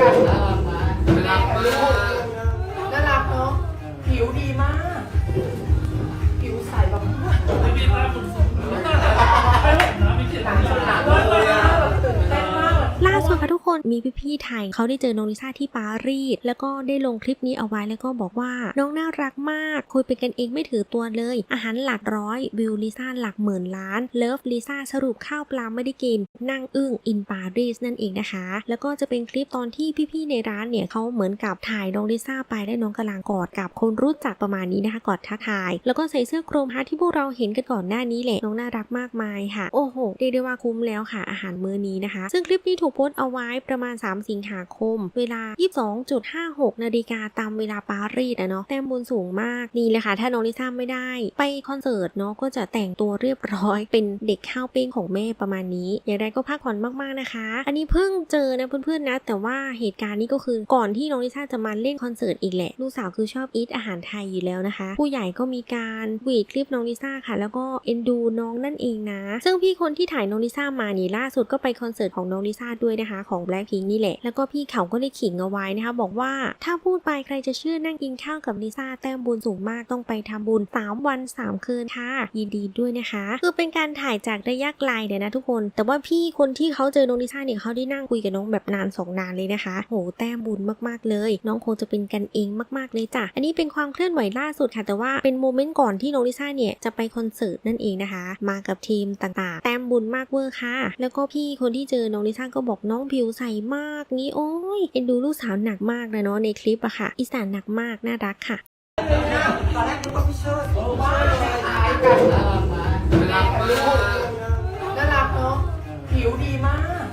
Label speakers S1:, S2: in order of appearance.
S1: กัน
S2: น่ารักมากน่ารัก
S1: เนาะผิวดีมาก
S3: คนมี
S4: พี่ๆไทยเขาได้เจอน้องลิซ่าที่ปารีสแล้วก็ได้ลงคลิปนี้เอาไว้แล้วก็บอกว่าน้องน่ารักมากคุยเป็นกันเองไม่ถือตัวเลย อาหารหลักร้อยวิวลิซ่าหลักหมื่นล้านเลิฟลิซ่าสรุปข้าวปลาไม่ได้กิน นั่งอึ้งอินปารีสนั่นเองนะคะ แล้วก็จะเป็นคลิปตอนที่พี่ๆในร้านเนี่ยเขาเหมือนกับถ่ายน้องลิซ่าไปและน้องกำลังกอดกับคนรู้จักประมาณนี้นะคะกอดทักทาย แล้วก็ใส่เสื้อโครมฮาร์ทที่พวกเราเห็นกันก่อนหน้านี้แหละน้องน่ารักมากมายค่ะ โอ้โหเรียกได้ว่าคุ้มแล้วค่ะอาหารมื้อนี้นะคะ ซึ่งคลิปนี้ถูกโพสต์เอาไว้ประมาณ 3 สิงหาคม เวลา 22.56 นาฬิกาตามเวลาปารีสอะเนาะแต้มบุญสูงมากนี่แหละค่ะถ้าน้องลิซ่าไม่ได้ ไปคอนเสิร์ตเนาะก็จะแต่งตัวเรียบร้อย เป็นเด็กข้าวเป้งของแม่ประมาณนี้ อย่างไรก็พักผ่อนมากๆนะคะ อันนี้เพิ่งเจอนะเพื่อนๆนะ แต่ว่าเหตุการณ์นี้ก็คือก่อนที่น้องลิซ่าจะมาเล่นคอนเสิร์ตอีกแหละลูกสาวคือชอบอีทอาหารไทยอยู่แล้วนะคะ ผู้ใหญ่ก็มีการวีดคลิปน้องลิซ่าค่ะ แล้วก็เอ็นดูน้องนั่นเองนะ ซึ่งพี่คนที่ถ่ายน้องลิซ่ามานี่ล่าสุดก็ไปคอนเสิร์ตของน้องลิซ่าด้วยนะคะของ Blackpink นี่แหละ แล้วก็พี่เขาก็ได้ขิงเอาไว้นะคะ บอกว่าถ้าพูดไปใครจะเชื่อนั่งกินข้าวกับลิซ่าแต้มบุญสูงมากต้องไปทำบุญ 3 วัน 3 คืนค่ะ ยินดีด้วยนะคะ คือเป็นการถ่ายจากระยะไกลเนี่ยนะทุกคน แต่ว่าพี่คนที่เขาเจอน้องลิซ่าเนี่ยเขาได้นั่งคุยกับน้องแบบนานสองนานเลยนะคะโหแต้มบุญมากๆเลย น้องคงจะเป็นกันเองมากๆเลยจ้ะอันนี้เป็นความเคลื่อนไหวล่าสุดค่ะ แต่ว่าเป็นโมเมนต์ก่อนที่น้องลิซ่าเนี่ยจะไปคอนเสิร์ตนั่นเองนะคะ มากับทีมต่างๆ แต้มบุญมากเวอร์ค่ะ แล้วก็พี่คนที่เจอน้องลิซ่าก็บอกน้องผิวใสมากงี้โอ้ยเอ็นดูลูกสาวหนักมากนะเนาะในคลิปอะค่ะ อีสานหนักมากน่ารักค่ะ
S1: ตอนแรกนึกว่าพี่เชิดว่า
S2: คล้กันน่ารักมากน่ารักมาก
S1: น่ารักเนาะผิวดีมาก